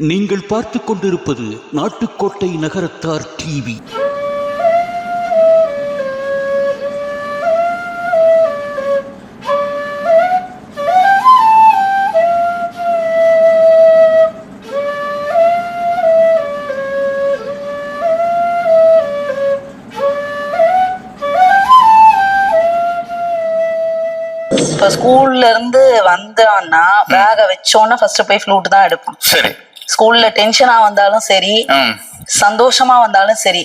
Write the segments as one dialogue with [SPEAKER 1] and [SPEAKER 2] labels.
[SPEAKER 1] நீங்கள் பார்த்துக் கொண்டிருப்பது நாட்டுக்கோட்டை நகரத்தார் டிவி.
[SPEAKER 2] இப்ப ஸ்கூல்ல இருந்து வந்தான்னா பேக வச்சோன்னா ஃபர்ஸ்ட் போய் ஃப்ளூட் தான் எடுப்பான்
[SPEAKER 3] சரி.
[SPEAKER 2] ஸ்கூல்ல டென்ஷனா வந்தாலும் சரி சந்தோஷமா வந்தாலும் சரி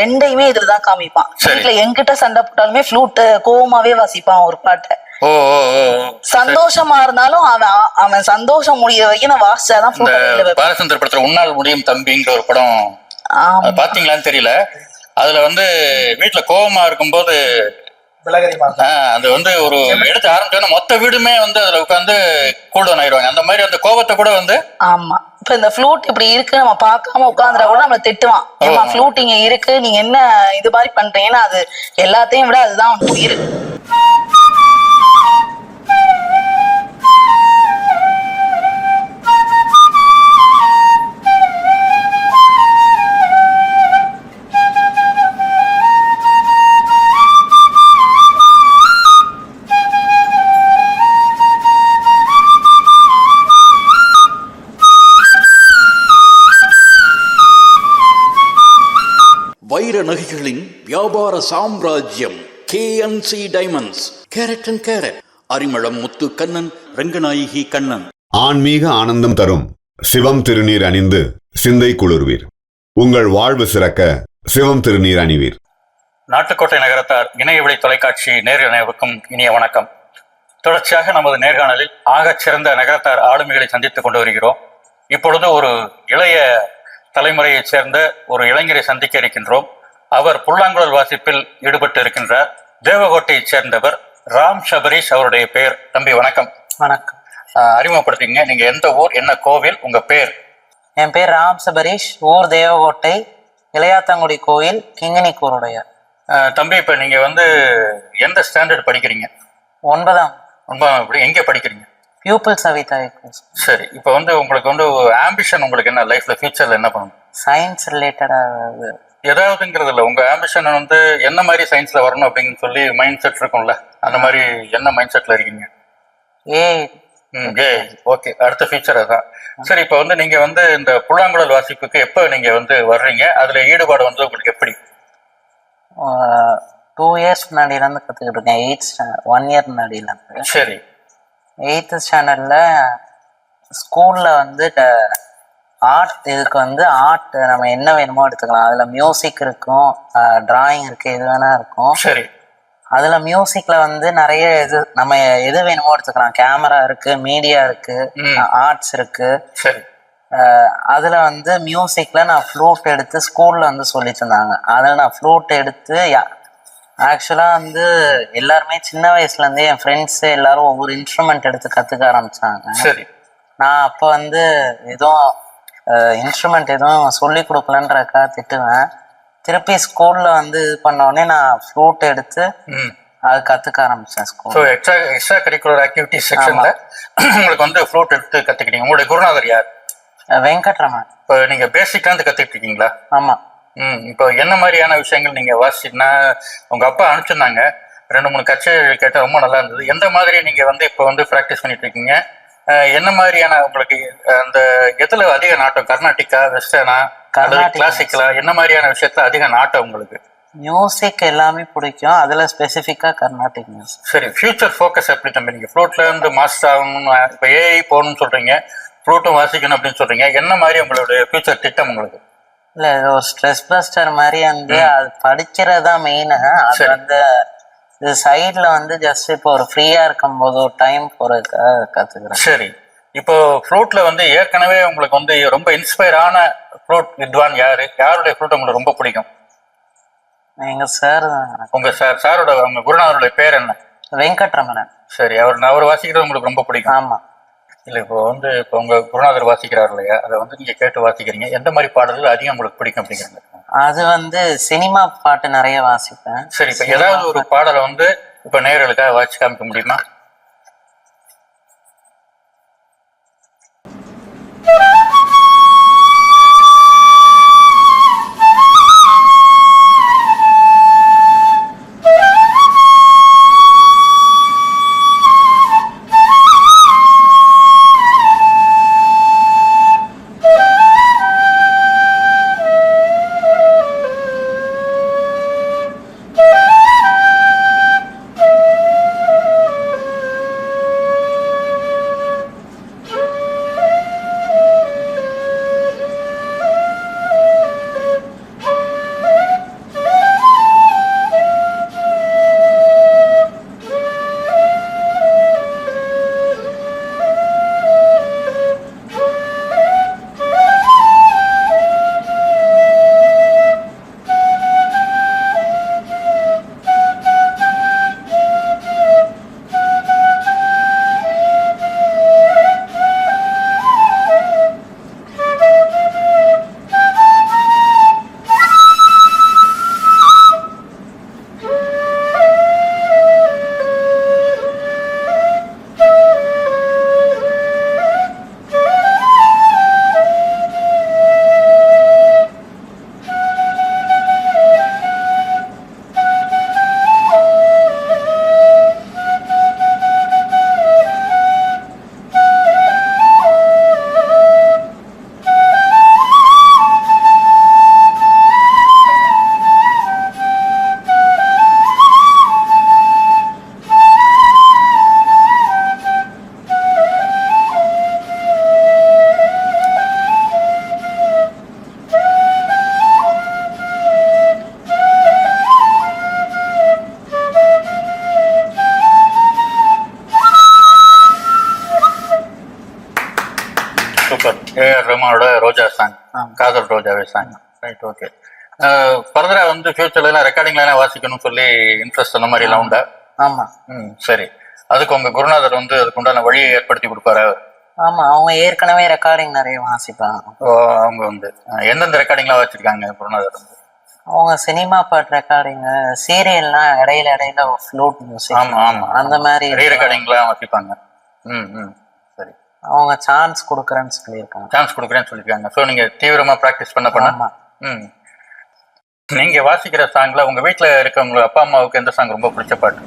[SPEAKER 2] ரெண்டையுமே இதுலதான் காமிப்பான். வீட்டுல என்கிட்ட சண்டை போட்டாலுமே ஃப்ளூட் கோவமாவே வாசிப்பான் ஒரு பாட்டை. சந்தோஷமா இருந்தாலும் அவன் அவன் சந்தோஷம் முடியிற வரைக்கும் நான் வாசிச்சாதான்
[SPEAKER 3] பாலச்சந்திர படத்துல உன்னால் முடியும் தம்பிங்கிற ஒரு படம் பாத்தீங்களான்னு தெரியல. அதுல வந்து வீட்டுல கோவமா இருக்கும்போது அது வந்து ஒரு எடுத்து ஆரம்பிச்சோன்னா மொத்த வீடுமே வந்து அதுல உட்காந்து கூல்டவுன் ஆயிடுவாங்க. அந்த மாதிரி அந்த கோவத்தை கூட வந்து
[SPEAKER 2] ஆமா. இப்ப இந்த ஃப்ளூட் இப்படி இருக்கு நம்ம பார்க்காம உட்காந்துட்டா கூட நம்மள திட்டுவான். ஏமா ஃப்ளூட் இங்க இருக்கு நீங்க என்ன இது மாதிரி பண்றீங்கன்னா அது எல்லாத்தையும் விட அதுதான் அவனுக்கு உயிர்.
[SPEAKER 1] வைர நகைகளின் வியாபார சாம்ராஜ்யம் KNC diamonds carat and carat Arimalam Muthu Kannan Ranganayaki Kannan.
[SPEAKER 4] ஆன்மீக ஆனந்தம் தரும் சிவம் திருநீர் அணிந்து சிந்தை குளிர்வீர். உங்கள் வாழ்வு சிறக்க சிவம் திருநீர் அணிவீர்.
[SPEAKER 3] நாட்டுக்கோட்டை நகரத்தார் இணையவழி தொலைக்காட்சி நேரலைக்கும் இனிய வணக்கம். தொடர்ச்சியாக நமது நேர்காணலில் ஆகச் சிறந்த நகரத்தார் ஆளுமைகளை சந்தித்துக் கொண்டு வருகிறோம். இப்பொழுது ஒரு இளைய தலைமுறையைச் சேர்ந்த ஒரு இளைஞரை சந்திக்க இருக்கின்றோம். அவர் புல்லாங்குழல் வாசிப்பில் ஈடுபட்டு இருக்கின்றார் தேவகோட்டையைச் சேர்ந்தவர் ராம் சபரீஷ் அவருடைய பெயர். தம்பி வணக்கம்.
[SPEAKER 2] வணக்கம்.
[SPEAKER 3] அறிமுகப்படுத்திங்க நீங்க எந்த ஊர் என்ன கோவில் உங்க பேர்?
[SPEAKER 2] என் பேர் ராம் சபரீஷ் ஊர் தேவகோட்டை இளையாத்தங்குடி கோயில் கிங்கினிக்கூருடைய
[SPEAKER 3] தம்பி இப்ப நீங்க வந்து எந்த ஸ்டாண்டர்ட் படிக்கிறீங்க?
[SPEAKER 2] ஒன்பதாம்.
[SPEAKER 3] ரொம்ப இப்படி எங்க படிக்கிறீங்க?
[SPEAKER 2] பியூப்பிள் சவிதா
[SPEAKER 3] சரி இப்போ வந்து உங்களுக்கு வந்து ஆம்பிஷன் உங்களுக்கு என்ன? லைஃப்ல ஃபியூச்சர்ல என்ன பண்ணணும்?
[SPEAKER 2] சயின்ஸ் ரிலேட்டடா
[SPEAKER 3] ஏதாவதுங்கிறது இல்ல உங்க ஆம்பிஷன் வந்து என்ன மாதிரி சயின்ஸ்ல வரணும் அப்படின்னு சொல்லி மைண்ட் செட் இருக்கும்ல. அந்த மாதிரி என்ன மைண்ட் செட்ல இருக்கீங்க?
[SPEAKER 2] ஏ.
[SPEAKER 3] ஏ. ஓகே அடுத்த ஃபியூச்சர் அதான். சரி இப்போ வந்து நீங்க வந்து இந்த புல்லாங்குழல் வாசிப்புக்கு எப்போ நீங்க வந்து வர்றீங்க? அதுல ஈடுபாடு வந்து உங்களுக்கு எப்படி?
[SPEAKER 2] டூ இயர்ஸ் முன்னாடியிலேருந்து கற்றுக்கிட்டு இருக்கேன். எயிட் ஸ்டாண்டர்ட் ஒன் இயர் முன்னாடியிலேருந்து.
[SPEAKER 3] சரி.
[SPEAKER 2] எயித்து ஸ்டாண்டர்டில் ஸ்கூலில் வந்து ஆர்ட் இதுக்கு வந்து ஆர்ட் நம்ம என்ன வேணுமோ எடுத்துக்கலாம். அதில் மியூசிக் இருக்கும் டிராயிங் இருக்குது எது வேணால் இருக்கும்.
[SPEAKER 3] சரி.
[SPEAKER 2] அதில் மியூசிக்கில் வந்து நிறைய இது நம்ம எது வேணுமோ எடுத்துக்கலாம். கேமரா இருக்குது மீடியா இருக்குது
[SPEAKER 3] ம்.
[SPEAKER 2] ஆர்ட்ஸ் இருக்குது
[SPEAKER 3] சரி.
[SPEAKER 2] அதில் வந்து மியூசிக்கில் நான் ஃப்ளூட் எடுத்து ஸ்கூலில் வந்து சொல்லி தந்தாங்க அதில் நான் ஃப்ளூட் எடுத்து ஆக்சுவலாக வந்து எல்லாருமே சின்ன வயசுலேருந்தே என் ஃப்ரெண்ட்ஸு எல்லாரும் ஒவ்வொரு இன்ஸ்ட்ருமெண்ட் எடுத்து கற்றுக்க ஆரம்பிச்சாங்க.
[SPEAKER 3] சரி.
[SPEAKER 2] நான் அப்போ வந்து எதுவும் இன்ஸ்ட்ருமெண்ட் எதுவும் சொல்லி கொடுக்கலன்றக்கா திட்டுவேன். திருப்பி ஸ்கூலில் வந்து இது பண்ண உடனே நான் ஃப்ளூட் எடுத்து
[SPEAKER 3] ம்.
[SPEAKER 2] அது கற்றுக்க ஆரம்பித்தேன்
[SPEAKER 3] so
[SPEAKER 2] school
[SPEAKER 3] extra extra curricular activity செக்ஷன்ல உங்களுக்கு வந்து ஃப்ளூட் எடுத்து கத்துக்கிட்டீங்க. உங்களுடைய குருநாதர் யார்?
[SPEAKER 2] வெங்கட்ரமன்.
[SPEAKER 3] இப்போ நீங்க பேசிக்கா இருந்து கத்துக்கிட்டு இருக்கீங்களா?
[SPEAKER 2] ஆமாம்
[SPEAKER 3] ம் இப்போ என்ன மாதிரியான விஷயங்கள் நீங்க வாசிச்சுன்னா உங்க அப்பா அனுப்பிச்சிருந்தாங்க. ரெண்டு மூணு கச்சேரி கேட்ட ரொம்ப நல்லா இருந்தது. எந்த மாதிரி நீங்க வந்து இப்போ வந்து ப்ராக்டிஸ் பண்ணிட்டு இருக்கீங்க? என்ன மாதிரியான உங்களுக்கு அந்த எதுல அதிக நாட்டம்? கர்நாடிக்கா வெஸ்டர்னா
[SPEAKER 2] கர்நாடிக்
[SPEAKER 3] கிளாசிக்கலா என்ன மாதிரியான விஷயத்துல அதிக நாட்டம் உங்களுக்கு?
[SPEAKER 2] மியூசிக் எல்லாமே பிடிக்கும். அதில் ஸ்பெசிஃபிக்காக கர்நாடிக் மியூசிக்
[SPEAKER 3] சரி ஃபியூச்சர் ஃபோக்கஸ் எப்படி தம்பி? நீங்க ஃப்ளூட்ல இருந்து மாஸ்டர் ஆகணும் இப்போ ஏஐ போகணும்னு சொல்றீங்க. ஃப்ளூட்டும் வாசிக்கணும் அப்படின்னு சொல்றீங்க. என்ன மாதிரி உங்களுடைய ஃபியூச்சர் திட்டம் உங்களுக்கு?
[SPEAKER 2] இல்ல ஒரு ஸ்ட்ரெஸ் பஸ்டர் மாதிரி வந்து அது படிக்கிறது மெயின் அது. வந்து இது சைடில் வந்து ஜஸ்ட் இப்போ ஒரு ஃப்ரீயா இருக்கும் போது ஒரு டைம் போறதுக்காக கத்துக்கிறேன்.
[SPEAKER 3] சரி. இப்போ ஃப்ளூட்ல வந்து ஏற்கனவே உங்களுக்கு வந்து ரொம்ப இன்ஸ்பயர் ஆன ஃப்ளூட் வித்வான் யாரு? யாருடைய ஃப்ளூட் உங்களுக்கு ரொம்ப பிடிக்கும்?
[SPEAKER 2] எங்க சார்
[SPEAKER 3] உங்க சார் சாரோட உங்க குருநாதருடைய பேர் என்ன?
[SPEAKER 2] வெங்கட்ரமணன்.
[SPEAKER 3] சரி அவர் அவர் வாசிக்கிறது உங்களுக்கு ரொம்ப பிடிக்கும்.
[SPEAKER 2] ஆமா.
[SPEAKER 3] இல்ல இப்போ வந்து இப்போ உங்க குருநாதர் வாசிக்கிறார் இல்லையா? அதை வந்து நீங்க கேட்டு வாசிக்கிறீங்க. எந்த மாதிரி பாடல்கள் அதிகம் உங்களுக்கு பிடிக்கும் அப்படிங்கிறாங்க?
[SPEAKER 2] அது வந்து சினிமா பாட்டு நிறைய வாசிப்பேன்.
[SPEAKER 3] சரி இப்போ ஏதாவது ஒரு பாடலை வந்து இப்போ நேயர்களுக்காக வாசிச்சு காமிக்க முடியுமா? ரோஜா சாங். காதல் ரோஜாவே சாங் ரைட் ஓகே ஃபர்தரா வந்து ஃபியூச்சர்ல எல்லாம் ரெக்கார்டிங்ல எல்லாம் வாசிக்கணும்னு சொல்லி இன்ட்ரெஸ்ட் அந்த மாதிரி எல்லாம் உண்டா?
[SPEAKER 2] ஆமா.
[SPEAKER 3] ம் சரி. அதுக்கு உங்க குருநாதர் வந்து அதுக்கு உண்டான வழியை ஏற்படுத்தி கொடுப்பாரு? அவர்.
[SPEAKER 2] ஆமா அவங்க ஏற்கனவே ரெக்கார்டிங் நிறைய வாசிப்பாங்க.
[SPEAKER 3] ஓ, அவங்க வந்து எந்தெந்த ரெக்கார்டிங்லாம் வச்சிருக்காங்க குருநாதர் வந்து?
[SPEAKER 2] அவங்க சினிமா பாட்டு ரெக்கார்டிங் சீரியல்லாம் இடையில இடையில ஃப்ளூட் மியூசிக்
[SPEAKER 3] ஆமா ஆமா
[SPEAKER 2] அந்த மாதிரி
[SPEAKER 3] ரீ ரெக்கார்டிங்லாம் வச்சிருப்பாங்க ம் ம்.
[SPEAKER 2] அவங்க சான்ஸ் கொடுக்குறேன்னு சொல்லியிருக்காங்க.
[SPEAKER 3] சான்ஸ் கொடுக்குறேன்னு சொல்லியிருக்காங்க. ஸோ நீங்க தீவிரமா ப்ராக்டிஸ் பண்ண பண்ண
[SPEAKER 2] ஆமா.
[SPEAKER 3] ம். நீங்க வாசிக்கிற சாங்ல உங்க வீட்ல இருக்கவங்க அப்பா அம்மாவுக்கு எந்த சாங் ரொம்ப பிடிச்ச பாட்டு?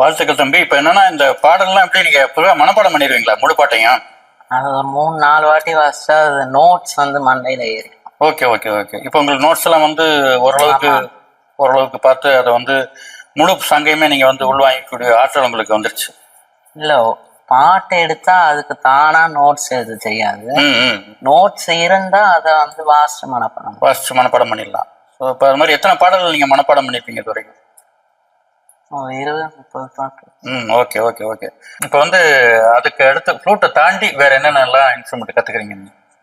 [SPEAKER 3] வாழ்த்துக்கள் தம்பி. இப்ப என்னன்னா இந்த பாடல்லாம் எப்படி நீங்க பொதுவா மனப்பாடம் பண்ணிடுவீங்களா? முழு பாட்டையும்
[SPEAKER 2] அது மூணு நாலு வாட்டி வாசிச்சா அது நோட்ஸ் வந்து மண்டையில ஏறி
[SPEAKER 3] ஓகே ஓகே ஓகே. இப்போ உங்களுக்கு நோட்ஸ் எல்லாம் வந்து ஓரளவுக்கு ஓரளவுக்கு பார்த்து அதை வந்து முழு சங்கையுமே நீங்க வந்து உள்வாங்கிக்கூடிய ஆற்றல் உங்களுக்கு வந்துருச்சு.
[SPEAKER 2] இல்ல பாட்டு எடுத்தா அதுக்கு தானா நோட்ஸ்
[SPEAKER 3] ம் ம்.
[SPEAKER 2] நோட்ஸ் இருந்தா அதை வந்து வாசிச்சு மனப்படம்
[SPEAKER 3] வாசிச்சு மனப்பாடம் பண்ணிடலாம். ஸோ இப்போ அது மாதிரி எத்தனை பாடல்கள் நீங்க மனப்பாடம் பண்ணிருப்பீங்க இது வரைக்கும்
[SPEAKER 2] இருபது முப்பது
[SPEAKER 3] ஓகே ஓகே ஓகே. இப்போ வந்து அதுக்கு அடுத்து ஃப்ளூட்டை தாண்டி வேற என்னென்னலாம் இன்ஸ்ட்ருமெண்ட் கத்துக்கிறீங்க?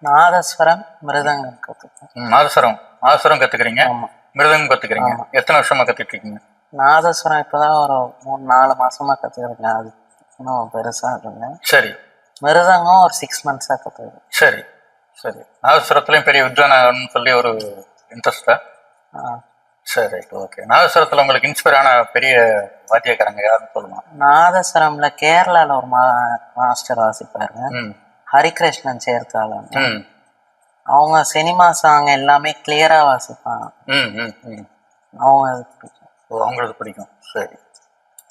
[SPEAKER 2] நாதஸ்வரம் மிருதங்கம் கத்துக்கேன்
[SPEAKER 3] ம், நாதஸ்வரம். நாதஸ்வரம் கத்துக்கிறீங்க?
[SPEAKER 2] ஆமா.
[SPEAKER 3] மிருதங்கம் கத்துக்கிறீங்க. எத்தனை வருஷமா கத்துட்டு இருக்கீங்க
[SPEAKER 2] நாதஸ்வரம் இப்பதான் ஒரு மூணு நாலு மாசமா கத்துக்கிறேன். அது இன்னும் பெருசா இல்லை.
[SPEAKER 3] சரி.
[SPEAKER 2] மிருதங்கம் ஒரு சிக்ஸ் மந்த்ஸா கத்துக்கிறேன்.
[SPEAKER 3] சரி சரி. நாதஸ்வரத்துலயும் பெரிய வித்வானு சொல்லி ஒரு இன்ட்ரெஸ்டா
[SPEAKER 2] ஆ.
[SPEAKER 3] சரி ஓகே நாதஸ்வரத்துல உங்களுக்கு இன்ஸ்பயர் ஆன பெரிய வாத்தியக்காரங்க யாருன்னு சொல்லுமா
[SPEAKER 2] நாதஸ்வரம்ல கேரளால ஒரு மா மாஸ்டர் வாசிப்பாரு.
[SPEAKER 3] ம்.
[SPEAKER 2] ஹரிகிருஷ்ணன் சேர்த்தாளன்
[SPEAKER 3] ம்.
[SPEAKER 2] அவங்க சினிமா சாங் எல்லாமே கிளியரா வாசிப்பாங்க.
[SPEAKER 3] ம் ம் ம்.
[SPEAKER 2] அவங்க
[SPEAKER 3] அவங்களுக்கு பிடிக்கும். சரி.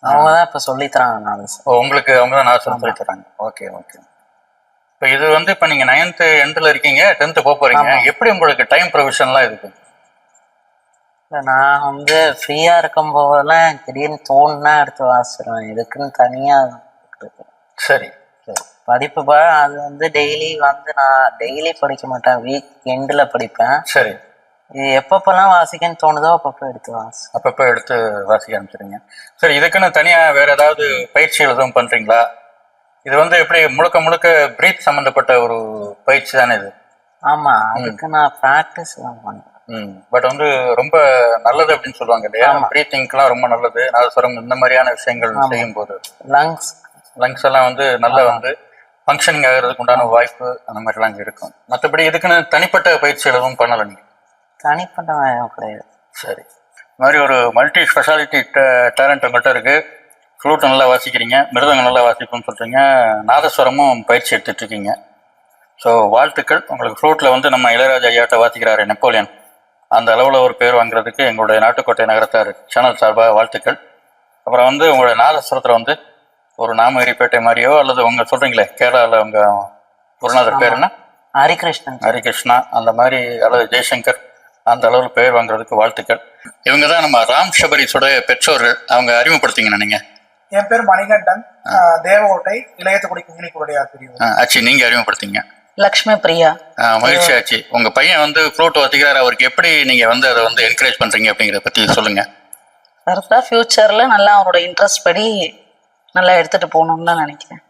[SPEAKER 2] அவங்க தான் இப்ப சொல்லி தராங்க நாதஸ்வரம்.
[SPEAKER 3] ஓ உங்களுக்கு அவங்க தான் நாதஸ்வரம் சொல்லி தராங்க ஓகே ஓகே இப்போ இது வந்து இப்போ நீங்கள் நைன்த்து எண்டில் இருக்கீங்க டென்த்து போக போறீங்க. எப்படி உங்களுக்கு டைம் ப்ரொவிஷன்லாம் இருக்கு?
[SPEAKER 2] இல்ல, நான் வந்து ஃப்ரீயா இருக்கும் போதெல்லாம் திடீர்னு தோணுனா எடுத்து வாசிச்சிருவேன். இதுக்குன்னு தனியா இருக்கு.
[SPEAKER 3] சரி.
[SPEAKER 2] படிப்பு அது வந்து டெய்லி வந்து நான் டெய்லி படிக்க மாட்டேன். வீக் எண்டில் படிப்பேன்.
[SPEAKER 3] சரி.
[SPEAKER 2] இது எப்பப்பெல்லாம் வாசிக்கன்னு தோணுதோ அப்பப்போ எடுத்து வாசி
[SPEAKER 3] அப்பப்போ எடுத்து வாசிக்க ஆரம்பிச்சிருங்க சரி இதுக்குன்னு தனியா வேற ஏதாவது பயிற்சிகள் எதுவும் பண்றீங்களா? இது வந்து எப்படி முழுக்க முழுக்க பிரீத் சம்பந்தப்பட்ட ஒரு பயிற்சி தானே இது?
[SPEAKER 2] ஆமா. அதுக்கு நான் ப்ராக்டிஸ் தான் பண்ணேன்
[SPEAKER 3] ம் பட் வந்து ரொம்ப நல்லது அப்படின்னு சொல்லுவாங்க இல்லையா?
[SPEAKER 2] ஆமா.
[SPEAKER 3] பிரீத்திங்க்கெல்லாம் ரொம்ப நல்லது. நாதஸ்வரம் இந்த மாதிரியான விஷயங்கள் செய்யும் போது
[SPEAKER 2] லங்ஸ்
[SPEAKER 3] லங்ஸ் எல்லாம் வந்து நல்லா வந்து ஃபங்க்ஷனிங் ஆகிறதுக்கு உண்டான வாய்ப்பு அந்த மாதிரிலாம் இருக்கும். மற்றபடி இதுக்குன்னு தனிப்பட்ட பயிற்சிகள் எதுவும் பண்ணலை நீங்க?
[SPEAKER 2] தனிப்பட்ட கிடையாது.
[SPEAKER 3] சரி. இந்த மாதிரி ஒரு மல்டி ஸ்பெஷாலிட்டி டேலண்ட் உங்கள்கிட்ட இருக்கு. ஃப்ளூட் நல்லா வாசிக்கிறீங்க மிருதங்கம் நல்லா வாசிப்போம்னு சொல்றீங்க. நாதஸ்வரமும் பயிற்சி எடுத்துட்டு இருக்கீங்க. ஸோ வாழ்த்துக்கள். உங்களுக்கு ஃப்ளூட்டில் வந்து நம்ம இளையராஜா ஐயாட்ட வாசிக்கிறாரு நெப்போலியன். அந்த அளவில் ஒரு பேர் வாங்குறதுக்கு எங்களுடைய நாட்டுக்கோட்டை நகரத்தார் சேனல் சார்பாக வாழ்த்துக்கள். அப்புறம் வந்து உங்களுடைய நாதஸ்வரத்தில் வந்து ஒரு நாமகிரிப்பேட்டை மாதிரியோ அல்லது உங்க சொல்றீங்களே கேரளாவில் உங்க குருநாதர் பேர் என்ன?
[SPEAKER 2] ஹரிகிருஷ்ணன்
[SPEAKER 3] ஹரிகிருஷ்ணா அந்த மாதிரி அல்லது ஜெய்சங்கர் அந்த அளவில் பெயர் வாங்குறதுக்கு வாழ்த்துக்கள். இவங்க தான் நம்ம ராம் ஷபரிஸோட பெற்றோர்கள். அவங்க அறிமுகப்படுத்திங்க நீங்க.
[SPEAKER 5] என் பேர் மணிகண்டன். தேவகோட்டை இளையத்துக்குடி குங்கினிக்குடைய பிரிவு.
[SPEAKER 3] ஆ, ஆச்சி நீங்க அறிமுகப்படுத்திங்க.
[SPEAKER 6] லக்ஷ்மி பிரியா.
[SPEAKER 3] மகிழ்ச்சி ஆச்சு. உங்க பையன் வந்து ஃப்ளூட் வாசிக்கிறார் அவருக்கு எப்படி நீங்க வந்து அதை வந்து என்கரேஜ் பண்றீங்க அப்படிங்கிறத பத்தி சொல்லுங்க.
[SPEAKER 6] ஃபர்தரா ஃபியூச்சர்ல நல்லா அவனோட இன்ட்ரெஸ்ட் படி நல்லா எடுத்துட்டு போகணும்னு தான் நினைக்கிறேன்.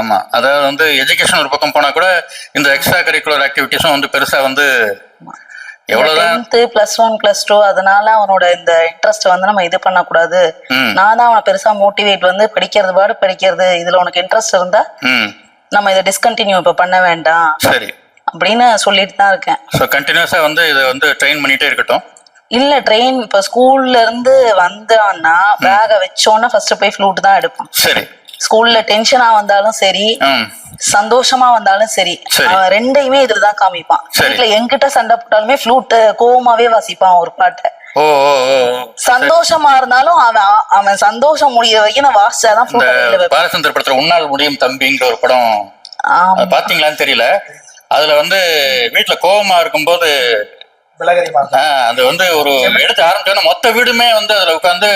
[SPEAKER 3] ஆமா. அதாவது வந்து எஜுகேஷன் ஒரு பக்கம் போனா கூட இந்த எக்ஸ்ட்ரா கரிக்குலர் ஆக்டிவிட்டிஸும் வந்து பெருசா வந்து
[SPEAKER 6] tenth plus one plus two அதனால அவனோட இந்த இன்ட்ரெஸ்ட் வந்து நம்ம இது பண்ணக்கூடாது. நான் தான் அவனை பெருசா மோட்டிவேட் வந்து படிக்கிறது பாடு படிக்கிறது இதுல உனக்கு இன்ட்ரெஸ்ட் இருந்தா நம்ம இதை டிஸ்கண்டினியூ இப்ப பண்ண வேண்டாம்
[SPEAKER 3] சரி.
[SPEAKER 6] அப்படின்னு சொல்லிட்டு தான் இருக்கேன்.
[SPEAKER 3] ஸோ கண்டினியூஸா வந்து இதை வந்து ட்ரெயின் பண்ணிட்டே இருக்கட்டும்.
[SPEAKER 6] இல்ல ட்ரெயின் இப்ப ஸ்கூல்ல இருந்து வந்தான்னா பேக வச்சோன்னா ஃபர்ஸ்ட் போய் ஃப்ளூட் தான் எடுப்பான்
[SPEAKER 3] சரி.
[SPEAKER 6] ஸ்கூல்ல டென்ஷனா வந்தாலும் சரி சந்தோஷமா வந்தாலும் சரி ரெண்டையுமே இதுலதான் காமிப்பான். வீட்டுல என்கிட்ட சண்டை போட்டாலுமே ஃப்ளூட் கோவமாவே வாசிப்பான் ஒரு பாட்டை. சந்தோஷமா இருந்தாலும் அவன் அவன் சந்தோஷம் முடியிற வரைக்கும் நான் வாசிச்சாதான்
[SPEAKER 3] பாலச்சந்திர படத்துல உன்னால் முடியும் தம்பிங்கிற ஒரு படம். பாத்தீங்களான்னு தெரியல. அதுல வந்து வீட்டுல கோவமா இருக்கும்போது அது வந்து ஒரு எடுத்து ஆரம்பிச்சோன்னா மொத்த வீடுமே வந்து அதுல உட்காந்து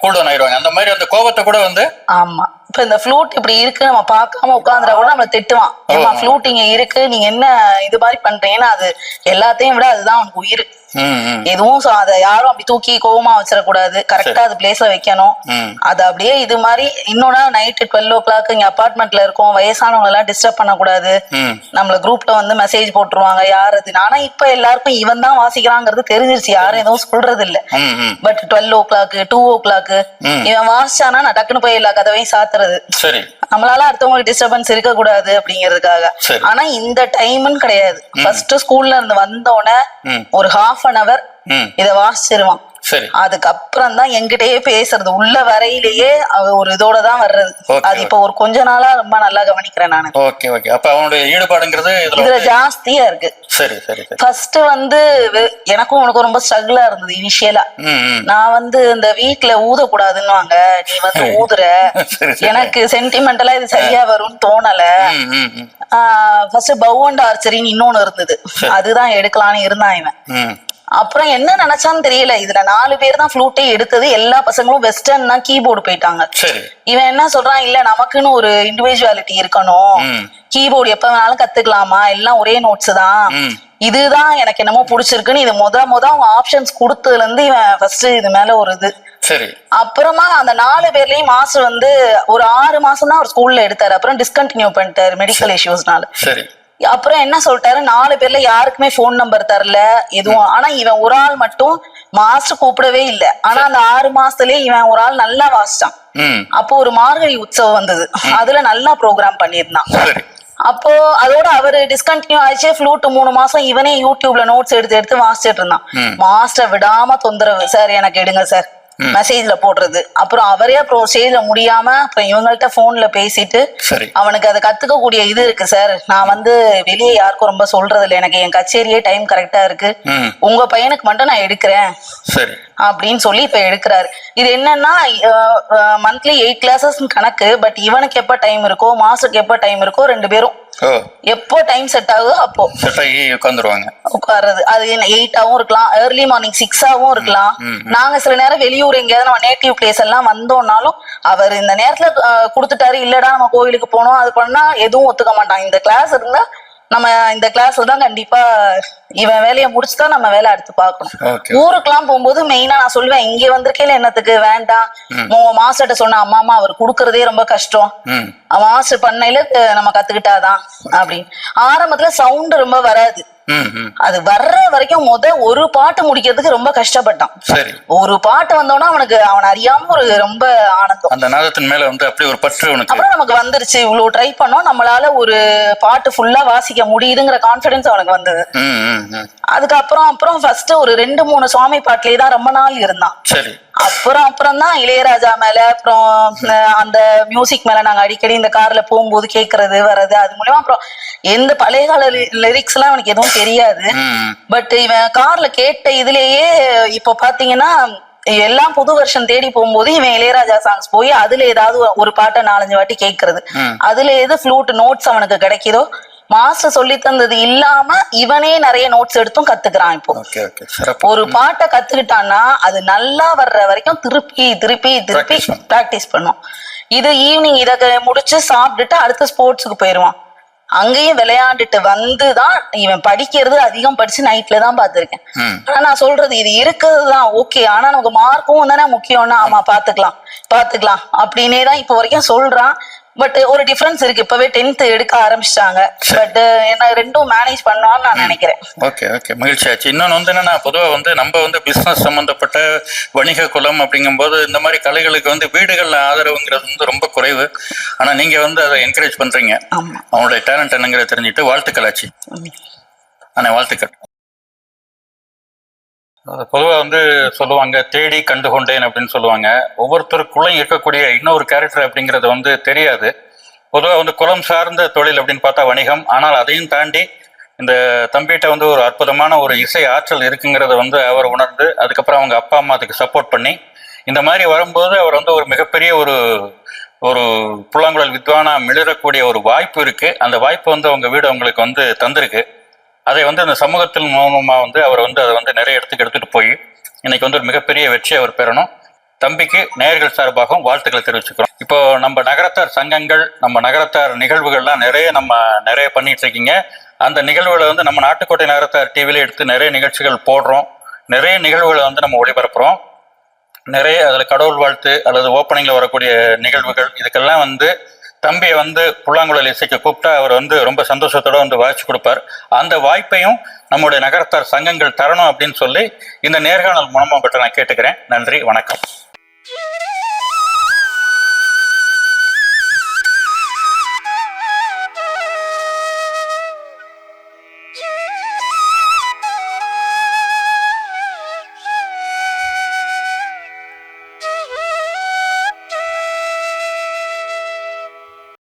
[SPEAKER 3] கூல்டவுன் ஆயிடுவாங்க அந்த மாதிரி அந்த கோவத்தை கூட வந்து
[SPEAKER 6] ஆமா. இப்ப இந்த ஃப்ளூட் இப்படி இருக்கு நம்ம பார்க்காம உட்காந்துட்டா கூட நம்மள திட்டுவான். ஏமா ஃப்ளூட் இங்க இருக்கு நீங்க என்ன இது மாதிரி பண்றீங்கன்னா அது எல்லாத்தையும் விட அதுதான் அவனுக்கு உயிர். எதுவும் சொ- அதை யாரும் அப்படி தூக்கி கோவமா வச்சிடக்கூடாது. கரெக்டா அது பிளேஸ்ல வைக்கணும். அது அப்படியே இது மாதிரி இன்னொன்னு நைட்டு டுவெல் ஓ கிளாக் இங்க அபார்ட்மெண்ட்ல இருக்கோம். வயசானவங்க எல்லாம் டிஸ்டர்ப் பண்ணக்கூடாது. நம்மள குரூப்ல வந்து மெசேஜ் போட்டுருவாங்க. யார் அது? ஆனா இப்ப எல்லாருக்கும் இவன் தான் வாசிக்கிறாங்கிறது தெரிஞ்சிருச்சு. யாரும் எதுவும் சொல்றது இல்ல. But twelve o'clock two o'clock. இவன் வாசிச்சானா நான் டக்குன்னு போய் எல்லா கதவையும் சாத்துறது
[SPEAKER 3] சரி.
[SPEAKER 6] நம்மளால அடுத்தவங்களுக்கு டிஸ்டர்பன்ஸ் இருக்கக்கூடாது அப்படிங்கிறதுக்காக.
[SPEAKER 3] சரி.
[SPEAKER 6] ஆனா இந்த டைம்னு கிடையாது. ஃபர்ஸ்ட் ஸ்கூல்ல இருந்து வந்தோடனே. ஒரு ஹாஃப் அன் அவர் இத வாசிச்சிருவான்.
[SPEAKER 3] சரி
[SPEAKER 6] அதுக்கப்புறம் தான் என்கிட்டயே பேசுறது. உள்ள வரையிலேயே ஒரு இதோட தான் வர்றது அது இப்ப ஒரு கொஞ்ச நாளா ரொம்ப நல்லா கவனிக்கிறேன் நானு.
[SPEAKER 3] Okay okay. அப்ப அவனுடைய ஈடுபாடுங்கிறது இதுல
[SPEAKER 6] ஜாஸ்தியா இருக்கு.
[SPEAKER 3] சரி சரி
[SPEAKER 6] ஃபர்ஸ்ட் வந்து எனக்கும் உனக்கு ரொம்ப ஸ்ட்ரகிளா இருந்தது இனிஷியலா நான் வந்து இந்த வீட்ல ஊதக்கூடாதுன்னுவாங்க. நீ வந்து ஊதுற. எனக்கு சென்டிமெண்டலா இது சரியா வரும்னு தோணல. ஃபர்ஸ்ட் பவ் அண்ட் ஆர்ச்சரின்னு இன்னொன்னு இருந்தது. அதுதான் எடுக்கலாம்னு இருந்தான் இவன். அப்புறம் என்ன நினைச்சான்னு தெரியல. இதுல நாலு பேர் தான் ஃப்ளூட்டே எடுத்தது. எல்லா பசங்களும் வெஸ்டர்ன் தான் கீபோர்டு போயிட்டாங்க. இவன் என்ன சொல்றான்? இல்ல நமக்குன்னு ஒரு இண்டிவிஜுவாலிட்டி இருக்கணும். கீபோர்டு எப்ப வேணாலும் கத்துக்கலாமா? எல்லாம் ஒரே நோட்ஸ் தான். இதுதான் எனக்கு என்னமோ பிடிச்சிருக்குன்னு இது முத முத அவங்க ஆப்ஷன்ஸ் கொடுத்ததுல இருந்து இவன் ஃபர்ஸ்ட் இது மேல ஒரு இது.
[SPEAKER 3] சரி.
[SPEAKER 6] அப்புறமா அந்த நாலு பேர்லயும் மாஸ்டர் வந்து ஒரு ஆறு மாசம் தான் அவர் ஸ்கூல்ல எடுத்தாரு. அப்புறம் டிஸ்கண்டினியூ பண்ணிட்டாரு மெடிக்கல் இஷ்யூஸ்னால
[SPEAKER 3] சரி.
[SPEAKER 6] அப்புறம் என்ன சொல்லிட்டாரு? நாலு பேர்ல யாருக்குமே ஃபோன் நம்பர் தரல எதுவும். ஆனா இவன் ஒரு ஆள் மட்டும் மாஸ்டர் கூப்பிடவே இல்ல. ஆனா அந்த ஆறு மாசத்துலயே இவன் ஒரு ஆள் நல்லா வாசிச்சான். அப்போ ஒரு மார்கழி உற்சவம் வந்தது. அதுல நல்லா ப்ரோக்ராம் பண்ணியிருந்தான். அப்போ அதோட அவரு டிஸ்கண்டினியூ ஆயிடுச்சு. ஃப்ளூட் மூணு மாசம் இவனே யூடியூப்ல நோட்ஸ் எடுத்து எடுத்து வாசிச்சிட்டு இருந்தான். மாஸ்டர் விடாம தொந்தரவு. சார் எனக்கு எடுங்க சார். மெசேஜ்ல போடுறது. அப்புறம் அவரே அப்புறம் ஸ்டேஜ்ல முடியாம அப்புறம் இவங்கள்ட்ட போன்ல பேசிட்டு அவனுக்கு அதை கத்துக்கக்கூடிய இது இருக்கு சார் நான் வந்து வெளியே யாருக்கும் ரொம்ப சொல்றது இல்லை. எனக்கு என் கச்சேரியே டைம் கரெக்டா இருக்கு. உங்க பையனுக்கு மட்டும் நான் எடுக்கிறேன். அப்படின்னு சொல்லி இப்ப எடுக்கிறாரு. இது என்னன்னா மந்த்லி எயிட் கிளாஸஸ் கணக்கு பட் இவனுக்கு எப்ப டைம் இருக்கோ மாசுக்கு எப்ப டைம் இருக்கோ ரெண்டு பேரும் எப்போ டைம் செட் ஆகுதோ அப்போ.
[SPEAKER 3] செட் ஆகி உட்காந்துருவாங்க
[SPEAKER 6] உட்கார்றது. அது என்ன எயிட்டாவும் இருக்கலாம். ஏர்லி மார்னிங் சிக்ஸாவும் இருக்கலாம். நாங்க சில நேரம் வெளியூர் எங்கேயாவது நம்ம நேட்டிவ் பிளேஸ் எல்லாம் வந்தோம்னாலும் அவர் இந்த நேரத்துல கொடுத்துட்டாரு. இல்லடா நம்ம கோயிலுக்கு போனோம். அது பண்ணா எதுவும் ஒத்துக்க மாட்டாங்க. இந்த கிளாஸ் இருந்தா நம்ம இந்த கிளாஸ்ல தான் கண்டிப்பா இவன் வேலையை முடிச்சுதான் நம்ம வேலை அடுத்து பார்க்கணும்.
[SPEAKER 3] ஓகே
[SPEAKER 6] ஊருக்குலாம் போகும்போது மெயினா நான் சொல்லுவேன் இங்க வந்திருக்கேன் என்னத்துக்கு? வேண்டாம். உங்க மாஸ்டர்ட்ட சொன்ன அம்மா அம்மா அவர் கொடுக்கறதே ரொம்ப கஷ்டம். மாஸ்டர் பண்ணையில நம்ம கத்துக்கிட்டாதான் அப்படின்னு. ஆரம்பத்துல சவுண்ட் ரொம்ப வராது. அது வர்ற வரைக்கும் முத ஒரு பாட்டு முடிக்கிறதுக்கு ரொம்ப கஷ்டப்பட்டான். ஒரு பாட்டு வந்தோன்னா அவனுக்கு அவன் அறியாம ஒரு ரொம்ப ஆனந்தம்.
[SPEAKER 3] அந்த நாதத்தின் மேல வந்து அப்படி ஒரு பற்று
[SPEAKER 6] அப்புறம் நமக்கு வந்துருச்சு. இவ்வளவு ட்ரை பண்ணோம். நம்மளால ஒரு பாட்டு ஃபுல்லா வாசிக்க முடியுதுங்கிற கான்பிடன்ஸ் அவனுக்கு வந்தது. அதுக்கப்புறம் அப்புறம் ஃபர்ஸ்ட் ஒரு ரெண்டு மூணு சுவாமி பாட்டிலே தான் ரொம்ப நாள் இருந்தான்.
[SPEAKER 3] சரி.
[SPEAKER 6] அப்புறம் அப்புறம் தான் இளையராஜா மேல அப்புறம் அந்த மியூசிக் மேல நாங்க அடிக்கடி இந்த கார்ல போகும்போது கேக்குறது வர்றது அது மூலமா அப்புறம் எந்த பழைய கால லிரிக்ஸ் எல்லாம் எனக்கு எதுவும் தெரியாது. பட் இவன் கார்ல கேட்ட இதுலயே இப்போ பாத்தீங்கன்னா எல்லாம் புது வருஷம் தேடி போகும்போது இவன் இளையராஜா சாங்ஸ் போய் அதுல ஏதாவது ஒரு பாட்டை நாலஞ்சு வாட்டி கேட்கறது அதுல எது ஃப்ளூட் நோட்ஸ் அவனுக்கு கிடைக்குதோ மாஸ்டர் சொல்லி தந்தது இல்லாம இவனே நிறைய நோட்ஸ் எடுத்தும் கத்துக்கிறான் இப்போ. ஒரு பாட்டை கத்துக்கிட்டான்னா அது நல்லா வர்ற வரைக்கும் திருப்பி திருப்பி திருப்பி. பிராக்டிஸ் பண்ணும். இது ஈவினிங் இத முடிச்சு சாப்பிட்டுட்டு அடுத்த ஸ்போர்ட்ஸுக்கு போயிருவான். அங்கேயும் விளையாண்டுட்டு வந்துதான் இவன் படிக்கிறது அதிகம் படிச்சு நைட்ல தான் பார்த்திருக்கேன்.
[SPEAKER 3] ம்.
[SPEAKER 6] ஆனா நான் சொல்றது இது இருக்கிறது தான் ஓகே ஆனா நமக்கு மார்க்கும் தானே முக்கியம்னா ஆமா பாத்துக்கலாம் பாத்துக்கலாம் அப்படின்னே தான் இப்போ வரைக்கும் சொல்றான். பட் ஒரு டிஃபரன்ஸ் இருக்கு. இப்பவே டென்த் எடுக்க ஆரம்பிச்சிட்டாங்க. பட் என்ன ரெண்டும் மேனேஜ் பண்ணோம்னு நான் நினைக்கிறேன்.
[SPEAKER 3] ஓகே ஓகே மகிழ்ச்சி ஆச்சு. இன்னொன்று வந்து என்னன்னா பொதுவாக வந்து நம்ம வந்து பிஸ்னஸ் சம்மந்தப்பட்ட வணிக குலம் அப்படிங்கும்போது இந்த மாதிரி கலைகளுக்கு வந்து வீடுகளில் ஆதரவுங்கிறது வந்து ரொம்ப குறைவு. ஆனால் நீங்கள் வந்து அதை என்கரேஜ் பண்ணுறீங்க
[SPEAKER 6] ஆமா.
[SPEAKER 3] அவங்களுடைய டேலண்ட் என்னங்கிறத தெரிஞ்சுட்டு வாழ்த்துக்கள் ஆச்சு. ஆனால் வாழ்த்துக்கள். பொதுவாக வந்து சொல்லுவாங்க தேடி கண்டு கொண்டேன் அப்படின்னு சொல்லுவாங்க. ஒவ்வொருத்தருக்குள்ளையும் இருக்கக்கூடிய இன்னொரு கேரக்டர் அப்படிங்கிறது வந்து தெரியாது. பொதுவாக வந்து குலம் சார்ந்த தொழில் அப்படின்னு பார்த்தா வணிகம். ஆனால் அதையும் தாண்டி இந்த தம்பிகிட்ட வந்து ஒரு அற்புதமான ஒரு இசை ஆற்றல் இருக்குங்கிறத வந்து அவர் உணர்ந்து அதுக்கப்புறம் அவங்க அப்பா அம்மா அதுக்கு சப்போர்ட் பண்ணி இந்த மாதிரி வரும்போது அவர் வந்து ஒரு மிகப்பெரிய ஒரு ஒரு புல்லாங்குழல் வித்வானா மிளிரக்கூடிய ஒரு வாய்ப்பு இருக்கு. அந்த வாய்ப்பு வந்து அவங்க வீடு அவங்களுக்கு வந்து தந்திருக்கு. அதை வந்து அந்த சமூகத்தின் மூலமாக வந்து அவர் வந்து அதை வந்து நிறைய இடத்துக்கு எடுத்துட்டு போய் இன்னைக்கு வந்து ஒரு மிகப்பெரிய வெற்றி அவர் பெறணும். தம்பிக்கு நேயர்கள் சார்பாகவும் வாழ்த்துக்களை தெரிவிச்சுக்கிறோம். இப்போ நம்ம நகரத்தார் சங்கங்கள் நம்ம நகரத்தார் நிகழ்வுகள்லாம் நிறைய நம்ம நிறைய பண்ணிட்டு இருக்கீங்க. அந்த நிகழ்வுகளை வந்து நம்ம நாட்டுக்கோட்டை நகரத்தார் டிவியில எடுத்து நிறைய நிகழ்ச்சிகள் போடுறோம். நிறைய நிகழ்வுகளை வந்து நம்ம ஒளிபரப்புறோம். நிறைய அதில் கடவுள் வாழ்த்து அல்லது ஓப்பனிங்கில் வரக்கூடிய நிகழ்வுகள் இதுக்கெல்லாம் வந்து தம்பியை வந்து புல்லாங்குழல் இசைக்கு கூப்பிட்டா அவர் வந்து ரொம்ப சந்தோஷத்தோட வந்து வாய்ச்சி கொடுப்பார். அந்த வாய்ப்பையும் நம்முடைய நகரத்தார் சங்கங்கள் தரணும் அப்படின்னு சொல்லி இந்த நேர்காணல் மூலமாக உங்கள்கிட்ட நான் கேட்டுக்கிறேன். நன்றி வணக்கம்.